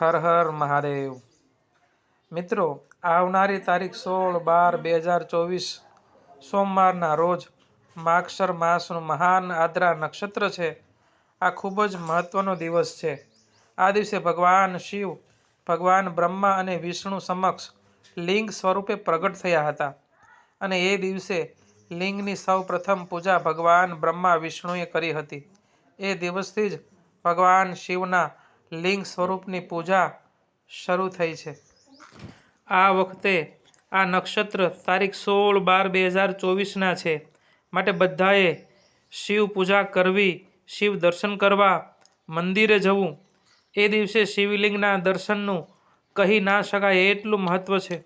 હર હર મહાદેવ. મિત્રો, આવનારી તારીખ સોળ બાર બે હજાર ચોવીસ, સોમવારના રોજ માગશર માસનું મહાન આદ્રા નક્ષત્ર છે. આ ખૂબ જ મહત્વનો દિવસ છે. આ દિવસે ભગવાન શિવ, ભગવાન બ્રહ્મા અને વિષ્ણુ સમક્ષ લિંગ સ્વરૂપે પ્રગટ થયા હતા. અને એ દિવસે લિંગની સૌ પ્રથમ પૂજા ભગવાન બ્રહ્મા વિષ્ણુએ કરી હતી. એ દિવસથી જ ભગવાન શિવના લિંગ સ્વરૂપની પૂજા શરૂ થઈ છે. આ વખતે આ નક્ષત્ર તારીખ સોળ બાર બે હજાર ચોવીસના છે. માટે બધાએ શિવ પૂજા કરવી, શિવ દર્શન કરવા, મંદિરે જવું, એ દિવસે શિવલિંગના દર્શનનું કહી ના શકાય એટલું મહત્ત્વ છે.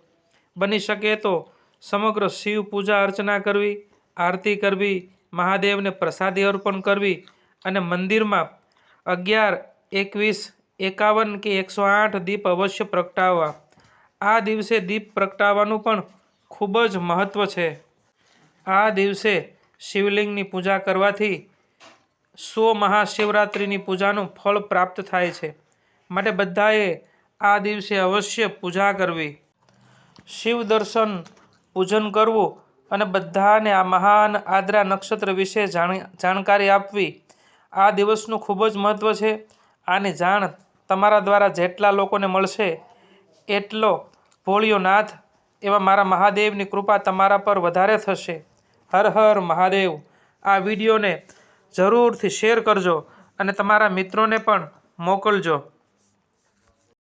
બની શકે તો સમગ્ર શિવ પૂજા અર્ચના કરવી, આરતી કરવી, મહાદેવને પ્રસાદી અર્પણ કરવી અને મંદિરમાં અગિયાર એકવીસ, એકાવન કે એકસો આઠ દીપ અવશ્ય પ્રગટાવવા. આ દિવસે દીપ પ્રગટાવવાનું પણ ખૂબ જ મહત્ત્વ છે. આ દિવસે શિવલિંગની પૂજા કરવાથી સો મહાશિવરાત્રિની પૂજાનું ફળ પ્રાપ્ત થાય છે. માટે બધાએ આ દિવસે અવશ્ય પૂજા કરવી. શિવ દર્શન, પૂજન કરવું અને બધાને આ મહાન આદ્રા નક્ષત્ર વિશે જાણ, જાણકારી આપવી આ દિવસનું ખૂબ જ મહત્ત્વ છે. આની જાણ તમારા દ્વારા જેટલા લોકોને મળશે, એટલો ભોળિયો નાથ એવા મારા મહાદેવની કૃપા તમારા પર વધારે થશે. હર હર મહાદેવ. આ વિડીયોને જરૂરથી શેર કરજો અને તમારા મિત્રોને પણ મોકલજો.